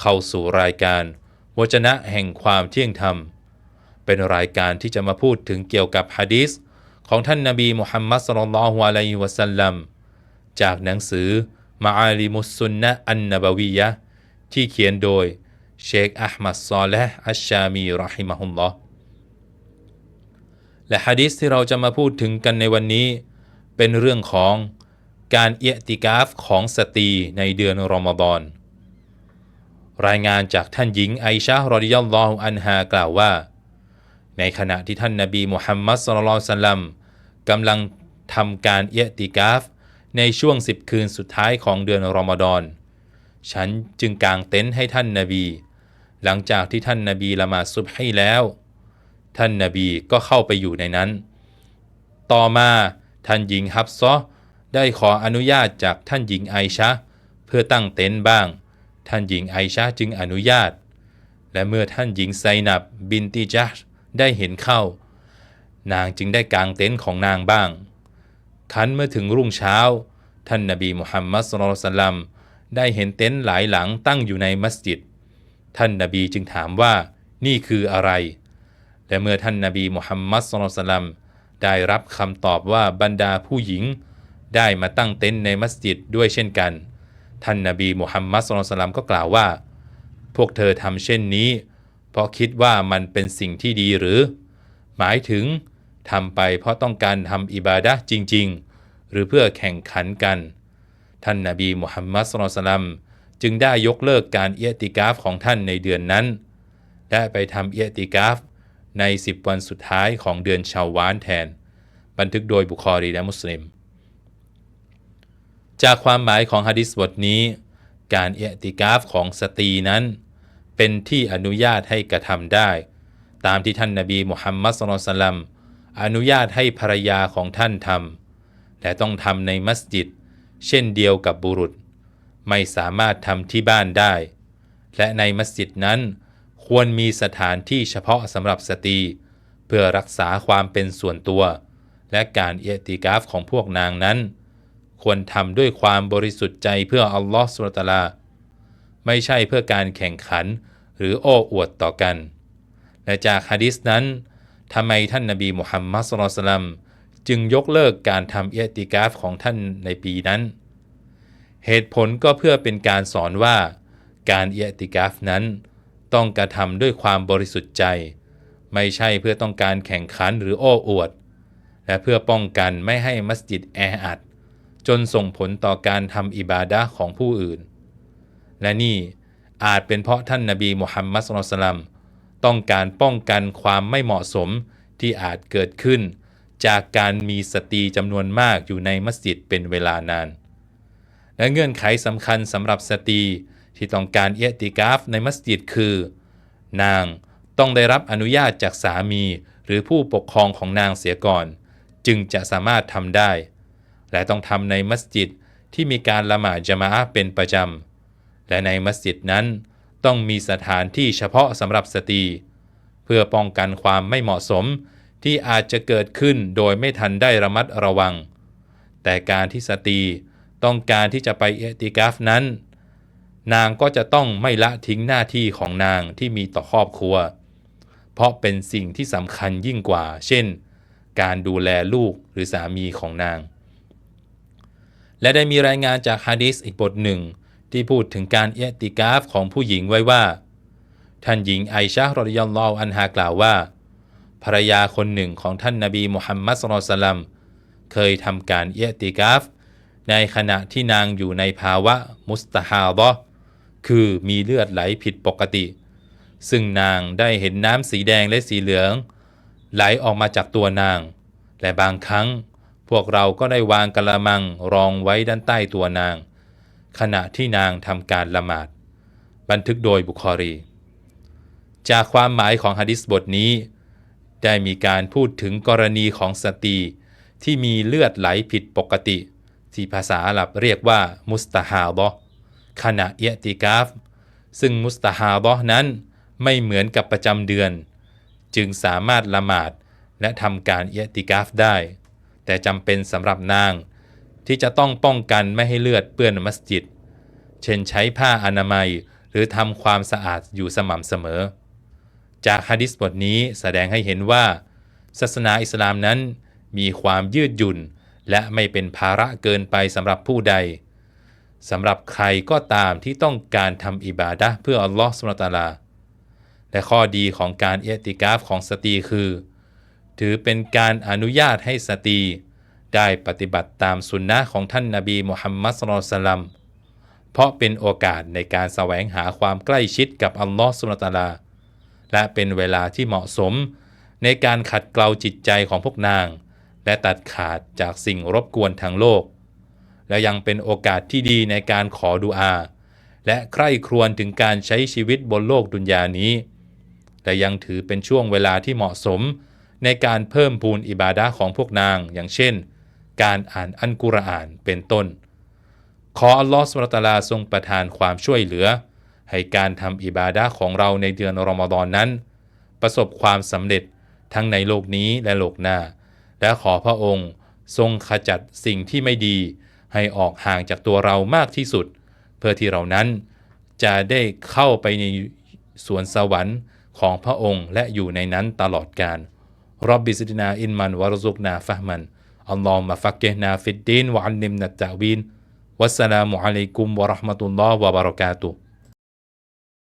เข้าสู่รายการวจนะแห่งความเที่ยงธรรม เป็นรายการที่จะมาพูดถึงเกี่ยวกับฮะดีษของท่านนาบีมุฮัมมัดสุลลัลฮุอะลัยฮิวะสัลลัมจากหนังสือมาอาลิมุสซุนนะอันนบวียะที่เขียนโดยเชคอัลมัดซอเลห์อัชชามีรอฮิมะฮุลลอฮ์และฮะดีษที่เราจะมาพูดถึงกันในวันนี้ เป็นเรื่องของการเอติกาฟของสตรีในเดือนรอมฎอน รายงานจากท่านหญิงไอชารอดิยัลลอฮุอันฮากล่าวว่า ในขณะที่ท่านนาบีมุฮัมมัดสุลลัลสัลลัมกำลังทำการเอติกาฟ ในช่วงสิบคืนสุดท้ายของเดือนรอมฎอน ฉันจึงกางเต็นท์ให้ท่านนาบี หลังจากที่ท่านนาบีละหมาดซุบให้แล้ว ท่านนาบีก็เข้าไปอยู่ในนั้น ต่อมาท่านหญิงฮับซอได้ขออนุญาตจากท่านหญิงไอชะเพื่อตั้งเต็นท์บ้าง ท่านหญิงไอชะจึงอนุญาต และเมื่อท่านหญิงไซนับบินติจัชได้เห็นเข้า นางจึงได้กางเต็นท์ของนางบ้าง คันเมื่อถึงรุ่งเช้า ท่านนบีมุฮัมมัดสุลลัลลัมได้เห็นเต็นท์หลายหลังตั้งอยู่ในมัสยิด ท่านนบีจึงถามว่านี่คืออะไร และเมื่อท่านนบีมุฮัมมัดสุลลัลสัลลัมได้รับคำตอบว่าบรรดาผู้หญิง ได้มาตั้งเต็นท์ในมัสยิดด้วยเช่นกัน ท่านนบีมุฮัมมัดสุลลัลลัมก็กล่าวว่า พวกเธอทำเช่นนี้ เพราะคิดว่ามันเป็นสิ่งที่ดีหรือ หมายถึงทำไปเพราะต้องการทำอิบาดะจริง ๆ หรือเพื่อแข่งขันกัน ท่านนาบีมุฮัมมัดสุลลัลลัมจึงได้ยกเลิกการเอติกาฟของท่านในเดือนนั้น และไปทำเอติกาฟใน 10 วันสุดท้ายของเดือนชาววานแทน บันทึกโดยบุคอรีและมุสลิม จากความหมายของฮะดิษบทนี้ การเอติกาฟของสตรีนั้น เป็นที่อนุญาตให้กระทำได้ ตามที่ท่านนาบีมุฮัมมัดสุลลัลลัมอนุญาตให้ภรรยาของท่านทำแต่ต้องทำในมัสยิด เช่นเดียวกับบุรุษ ไม่สามารถทำที่บ้านได้ และในมัสยิดนั้น ควรมีสถานที่เฉพาะสำหรับสตรี เพื่อรักษาความเป็นส่วนตัว และการเอติกาฟของพวกนางนั้น ควรทำด้วยความบริสุทธิ์ใจเพื่ออัลลอฮฺสุลตาลา ไม่ใช่เพื่อการแข่งขันหรือโอ้อวดต่อกัน และจากฮะดิษนั้นทำไมท่านนาบีมุฮัมมัดสุลลัมจึงยกเลิกการทำเอติกาฟของท่านในปีนั้น เหตุผลก็เพื่อเป็นการสอนว่า การเอติกาฟนั้น ต้องกระทำด้วยความบริสุทธิ์ใจ ไม่ใช่เพื่อต้องการแข่งขันหรือโอ้อวด และเพื่อป้องกันไม่ให้มัสยิดแออัด จนส่งผลต่อการทำอิบาดะของผู้อื่น และนี่อาจเป็นเพราะท่านนาบีมุฮัมมัดสุลลัมต้องการป้องกันความไม่เหมาะสมที่อาจเกิดขึ้น จากการมีสตรีจำนวนมากอยู่ในมัสยิดเป็นเวลานาน และเงื่อนไขสำคัญสำหรับสตรีที่ต้องการเอติกาฟในมัสยิดคือ นางต้องได้รับอนุญาตจากสามีหรือผู้ปกครองของนางเสียก่อน จึงจะสามารถทำได้ และต้องทำในมัสยิดที่มีการละหมาดจามะเป็นประจำ และในมัสยิดนั้นต้องมีสถานที่เฉพาะสำหรับสตรี เพื่อป้องกันความไม่เหมาะสมที่อาจจะเกิดขึ้นโดยไม่ทันได้ระมัดระวัง แต่การที่สตรีต้องการที่จะไปเอติกาฟนั้น นางก็จะต้องไม่ละทิ้งหน้าที่ของนางที่มีต่อครอบครัว เพราะเป็นสิ่งที่สำคัญยิ่งกว่า เช่น การดูแลลูกหรือสามีของนาง และได้มีรายงานจากฮะดีษอีกบทหนึ่ง ที่พูดถึงการเอติกาฟของผู้หญิงไว้ว่า ท่านหญิงไอชะรอดิยัลลออันฮากล่าวว่า ภรรยาคนหนึ่งของท่านนาบีมุฮัมมัดสุลตัลัมเคยทำการเอติกาฟ ในขณะที่นางอยู่ในภาวะมุสตาฮาบะคือมีเลือดไหลผิดปกติ ซึ่งนางได้เห็นน้ำสีแดงและสีเหลือง ไหลออกมาจากตัวนาง และบางครั้ง พวกเราก็ได้วางกระมังรองไว้ด้านใต้ตัวนาง ขณะที่นางทำการละหมาด บันทึกโดยบุคอรี จากความหมายของฮะดิษบทนี้ ได้มีการพูดถึงกรณีของสตรีที่มีเลือดไหลผิดปกติ ที่ภาษาอาหรับเรียกว่ามุสตาฮาบอขณะเอติกาฟ ซึ่งมุสตาฮาบอนั้นไม่เหมือนกับประจำเดือน จึงสามารถละหมาดและทำการเอติกาฟได้ แต่จำเป็นสำหรับนาง ที่จะต้องป้องกันไม่ให้เลือดเปื้อนมัสยิด เช่นใช้ผ้าอนามัยหรือทำความสะอาดอยู่สม่ำเสมอ จากฮะดิษบทนี้แสดงให้เห็นว่า ศาสนาอิสลามนั้นมีความยืดหยุ่น และไม่เป็นภาระเกินไปสำหรับผู้ใดสำหรับใครก็ตามที่ต้องการทำอิบาดะเพื่ออัลลอฮฺสุลตาลา และข้อดีของการเอติกาฟของสตรีคือ ถือเป็นการอนุญาตให้สตรีได้ปฏิบัติตามสุนนะของท่านนาบีมุฮัมมัดสุลตัลัมเพราะเป็นโอกาสในการแสวงหาความใกล้ชิดกับอัลลอฮฺสุลตาลา และเป็นเวลาที่เหมาะสม ในการขัดเกลาจิตใจของพวกนาง และตัดขาดจากสิ่งรบกวนทางโลก และยังเป็นโอกาสที่ดีในการขอดุอา และใคร่ครวญถึงการใช้ชีวิตบนโลกดุนยานี้ และยังถือเป็นช่วงเวลาที่เหมาะสม ในการเพิ่มพูนอิบาดะของพวกนาง อย่างเช่น การอ่านอันกุรอานเป็นต้น ขออัลลอฮฺสุลตาลาทรงประทานความช่วยเหลือ ให้การทำอิบาดะของเราในเดือนรอมฎอนนั้น ประสบความสำเร็จทั้งในโลกนี้และโลกหน้า และขอพระองค์ทรงขจัดสิ่งที่ไม่ดี ให้ออกห่างจากตัวเรามากที่สุด เพื่อที่เรานั้นจะได้เข้าไปในสวนสวรรค์ของพระองค์และอยู่ในนั้นตลอดกาล รับบิสตินาอินมันวารซุก